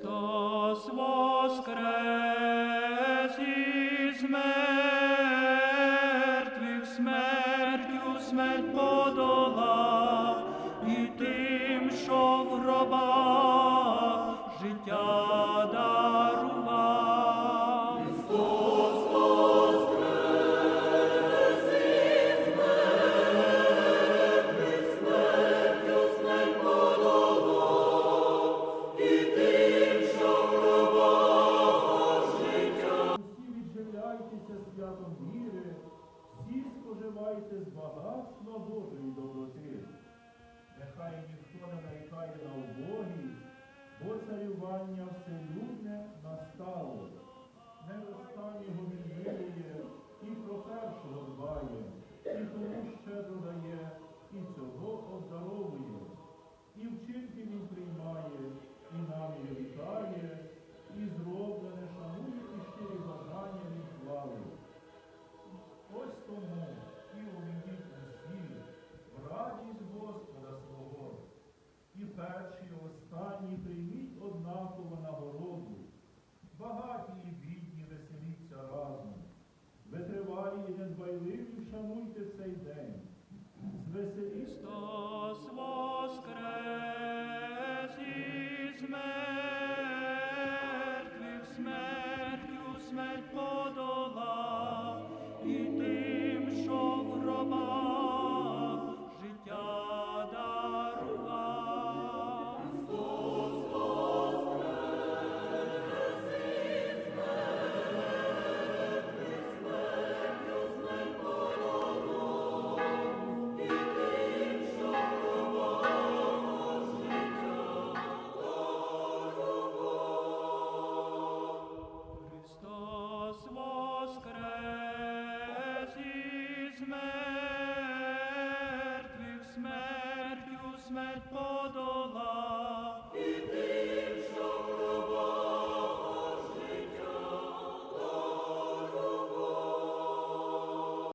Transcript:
Христос воскрес із мертвих, смертю смерть подолав, і тим, що в гробах життя віри, всі споживайте з багатства Божої доброти. Нехай ніхто не нарікає на убогість, бо царювання вселюдне настало. Не останнього він і про першого дбає, і тому щедро дає, Звеселіться. Христос